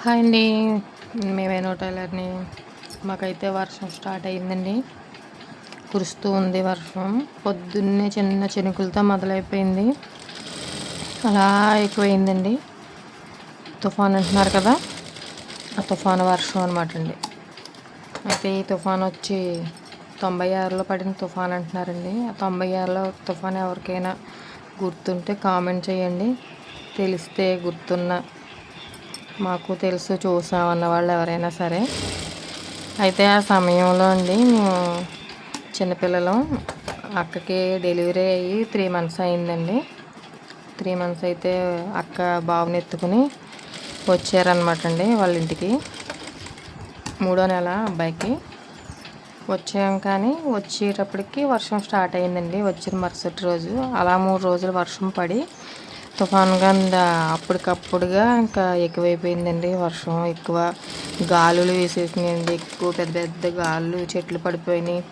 Hi అండి. మేమేనో టైలర్ని. మాకైతే వర్షం స్టార్ట్ అయిందండి కురుస్తూ ఉంది వర్షం. పొద్దున్నే చిన్న చినుకులతో మొదలైపోయింది. అలా ఎక్కువైందండి తుఫాన్ అంటున్నారు కదా? ఆ తుఫాను వర్షం అనమాట అండి. అయితే ఈ తుఫాన్ వచ్చి తొంభై ఆరులో పడిన తుఫాన్ అంటున్నారండి. ఆ తొంభై ఆరులో తుఫాన్ ఎవరికైనా గుర్తుంటే కామెంట్ చేయండి. తెలిస్తే గుర్తున్న మాకు తెలుసు చూసామన్న వాళ్ళు ఎవరైనా సరే. అయితే ఆ సమయంలో అండి మేము చిన్నపిల్లలు. అక్కకి డెలివరీ అయ్యి త్రీ మంత్స్ అయిందండి. త్రీ మంత్స్ అయితే అక్క బాబుని ఎత్తుకుని వచ్చారనమాట అండి వాళ్ళ ఇంటికి. మూడో నెల అబ్బాయికి. వచ్చాం కానీ వచ్చేటప్పటికి వర్షం స్టార్ట్ అయిందండి. వచ్చిన మరుసటి రోజు. అలా మూడు రోజులు వర్షం పడి తుఫాన్గా అప్పటికప్పుడుగా ఇంకా ఎక్కువైపోయిందండి. వర్షం ఎక్కువ గాలులు వేసేసినాయండి. ఎక్కువ పెద్ద పెద్ద గాలులు చెట్లు పడిపోయినాయి.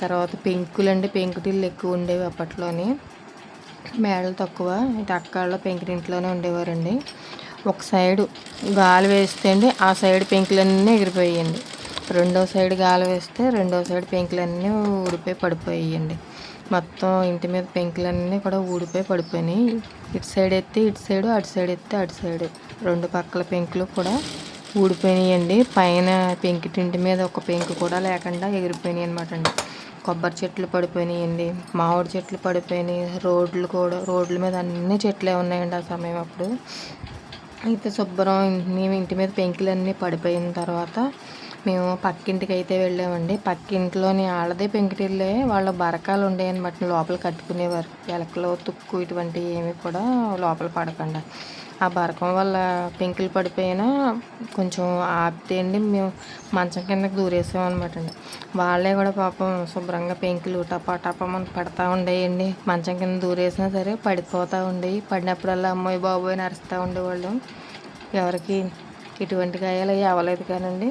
తర్వాత పెంకులు అండి పెంకుటిల్లు ఎక్కువ ఉండేవి అప్పట్లోని. మేడలు తక్కువ. ఇటు అక్కల్లో పెంకుటింట్లోనే ఉండేవారండి. ఒక సైడు గాలి వేస్తే అండి ఆ సైడ్ పెంకులన్నీ ఎగిరిపోయాయండి. రెండో సైడ్ గాలి వేస్తే రెండో సైడ్ పెంకులన్నీ ఊడిపోయి పడిపోయాయండి. మొత్తం ఇంటి మీద పెంకులన్నీ కూడా ఊడిపోయి పడిపోయినాయి. ఇటు సైడ్ ఎత్తే ఇటు సైడు అటు సైడ్ ఎత్తే అటు సైడు. రెండు పక్కల పెంకులు కూడా ఊడిపోయినాయండి. పైన పెంకిటింటి మీద ఒక పెంకు కూడా లేకుండా ఎగిరిపోయినాయి అనమాట అండి. కొబ్బరి చెట్లు పడిపోయినాయండి. మామిడి చెట్లు పడిపోయినాయి. రోడ్లు కూడా రోడ్ల మీద అన్ని చెట్లే ఉన్నాయండి ఆ సమయం అప్పుడు. అయితే శుభ్రం మేము ఇంటి మీద పెంకులన్నీ పడిపోయిన తర్వాత మేము పక్కింటికి అయితే వెళ్ళామండి. పక్కింట్లోని ఆళ్ళదే పెంకుటిల్లే వాళ్ళ బరకాలు ఉండేవన్నమాట లోపల కట్టుకునేవారు. ఎలకలు తుక్కు ఇటువంటివి ఏమి కూడా లోపల పడకుండా. ఆ బరకం వల్ల పెంకులు పడిపోయినా కొంచెం ఆపితే అండి మేము మంచం కిందకి దూరేసాం అనమాట అండి. వాళ్ళే కూడా పాపం శుభ్రంగా పెంకులు టపా టపా మనం పడతా ఉండేయండి. మంచం కింద దూరేసినా సరే పడిపోతూ ఉండేవి పడినప్పుడల్లా అమ్మాయి బాబోయ్ నరుస్తూ ఉండేవాళ్ళం. ఎవరికి ఇటువంటి గాయాలు అవ్వలేదు కానండి.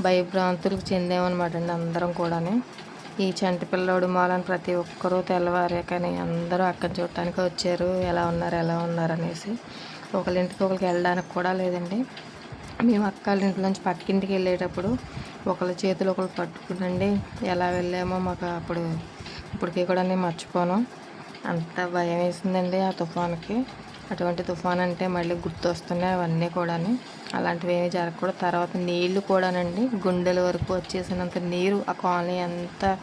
భయభ్రాంతులకు చెందామన్నమాట అండి అందరం కూడా ఈ చంటి పిల్లోడు మాలని ప్రతి ఒక్కరూ తెల్లవారే కానీ అందరూ అక్కడ చూడటానికి వచ్చారు. ఎలా ఉన్నారు ఎలా ఉన్నారు అనేసి. ఒకరింటికి ఒకరికి వెళ్ళడానికి కూడా లేదండి. మేము అక్కల ఇంట్లోంచి పక్కింటికి వెళ్ళేటప్పుడు ఒకళ్ళ చేతులు ఒకళ్ళు పట్టుకునండి. ఎలా వెళ్ళామో మాకు అప్పుడు ఇప్పటికీ కూడా నేను మర్చిపోను. అంత భయం వేసిందండి ఆ తుఫాన్కి. అటువంటి తుఫాన్ అంటే మళ్ళీ గుర్తొస్తున్నాయి అవన్నీ కూడా అలాంటివి ఏమీ జరగకూడదు. తర్వాత నీళ్ళు కూడానండి. గుండెల వరకు వచ్చేసినంత నీరు ఆ కాలనీ అంతా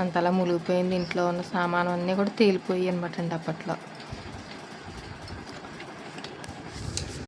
అంతలా మునిగిపోయింది. ఇంట్లో ఉన్న సామాను అన్నీ కూడా తేలిపోయాయి అనమాట అండి అప్పట్లో.